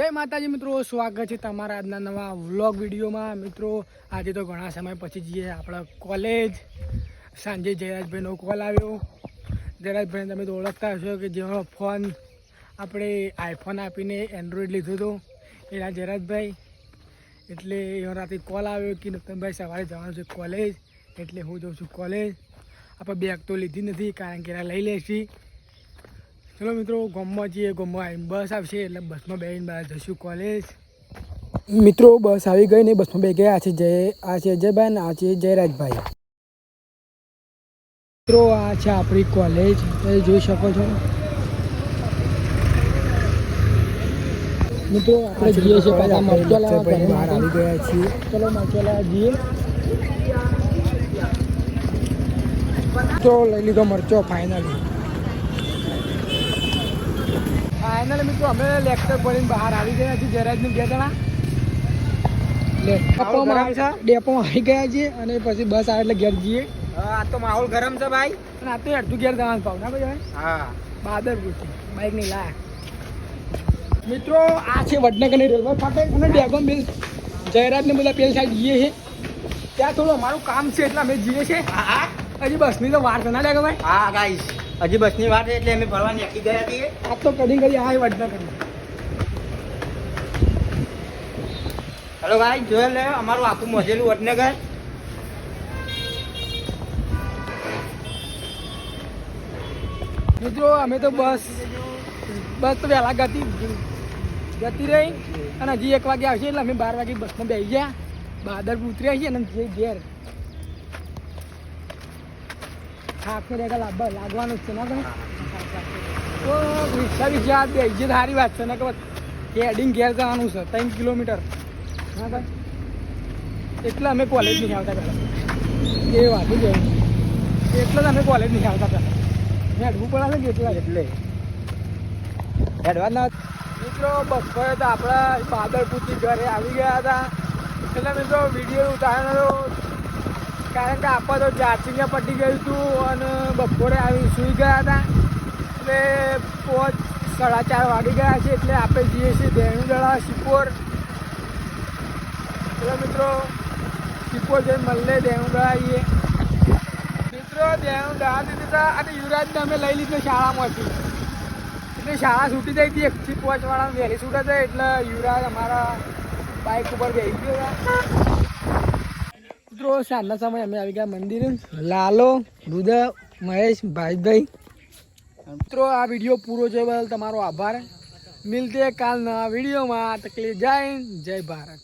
જય માતાજી મિત્રો, સ્વાગત છે તમારા આજના નવા વ્લોગ વિડીયોમાં. મિત્રો, આજે તો ઘણા સમય પછી જઈએ આપણા કોલેજ. સાંજે જયરાજભાઈનો કોલ આવ્યો. જયરાજભાઈને તમે તો ઓળખતા હશો કે જેનો ફોન આપણે આઈફોન આપીને એન્ડ્રોઈડ લીધો હતો. એના જયરાજભાઈ. એટલે એનો રાતે કોલ આવ્યો કે નતનભાઈ સવારે જવાનું છે કોલેજ. એટલે હું જાઉં છું કોલેજ. આપણે બેગ તો લીધી નથી, કારણ કે એના લઈ લઈશી ચલો મિત્રો ગામમાં જઈએ ગામમાં આવીને બસ આવશે એટલે બસમાં બેસીને બહાર જઈશું કોલેજ મિત્રો બસ આવી ગઈ ને બસમાં બે ગયા. છે જય આ છે અજયભાઈ ને આ છે જયરાજભાઈ. મિત્રો આ છે આપણી કોલેજ તમે જોઈ શકો છો. મિત્રો આપણે જઈએ છીએ પહેલાં મરચો લેવા બહાર આવી ગયા છીએ. ચલો મરચો જઈએ. તો લઈ લીધો મરચો ફાઇનલી ફાઇનલ મિત્રો અમે લેક્ચર ભરીને બહાર આવી ગયા છીએ જરાજની બે જણા. ડેપોમાં આવી- ડેપોમાં આવી ગયા છીએ અને પછી બસ આવે એટલે ઘેર જઈએ. આ તો માહોલ ગરમ છે ભાઈ. અને આ તો અડધું ઘેર જવાનું પાવ ના ભાઈ હા. બાદરપુર બાઇક નહીં લાયા. મિત્રો આ છે વડનગરની રેલવે ફાટક અને ડેગોમ બિલ જયરાજને બધા પેલ સાઈડ જઈએ છે ત્યાં થોડું અમારું કામ છે એટલે અમે જઈએ છીએ. હા હજી બસની તો વાર છે ના લાગે ભાઈ? હા ગાઈસ હજી બસની વાત એટલે અમે ફરવા નીકળી ગયા છીએ. આ તો કદી કદી આ વડનગર હેલો ભાઈ જોઈ લે અમારું આખું મોજેલું વડનગર. મિત્રો અમે તો બસ બસ તો વહેલા ગતી જતી રહી અને હજી એક વાગે આવશે એટલે અમે બાર વાગે બસમાં બેસી ગયા. બાદરપુર ઉતર્યા છીએ અને ઘેર થાકને રેગા લાભ લાગવાનું જ છે ને તો રિક્ષા વિક્ષા બે તો સારી વાત છે ને, કે હેડિંગ ઘેર જવાનું છે ત્રણ કિલોમીટર હા ભાઈ એટલે અમે કોલેજ નહીં આવતા પહેલાં એ વાત જ. એટલે જ અમે કોલેજ નહીં આવતા પહેલાં હેડવું પડે ને એટલા એટલે હેડવા ના મિત્રો બપોરે તો આપણા બાદરપુરથી ઘરે આવી ગયા હતા. એટલે મિત્રો વીડિયો ઉતારવાનો કારણ કે આપણે તો ચાર્જિંગ પટી ગયું હતું અને બપોરે આવી સૂઈ ગયા હતા. એટલે પાંચ સાડા ચાર વાગી ગયા છે, એટલે આપણે જઈએ છીએ દેણુદડા સિપોર એટલે મિત્રો સિપોર જઈને મળે દેણુદડા આવીએ. મિત્રો ધેણુદળા દીધી હતા અને યુવરાજને અમે લઈ લીધો શાળામાંથી. એટલે શાળા છૂટી જઈ હતી, એકથી પાંચ વહેલી છૂટે છે, એટલે યુવરાજ અમારા બાઇક ઉપર બેસી ગયો હતા. મિત્રો, સાંજના સમયે અમે આવી ગયા મંદિરે. લાલો રુદ્ર મહેશ, ભાઈભાઈ. મિત્રો, આ વીડિયો પૂરો જોવા બદલ તમારો આભાર. મિલતે કાલ નવા વિડીયોમાં. તકલીફ જય જય ભારત.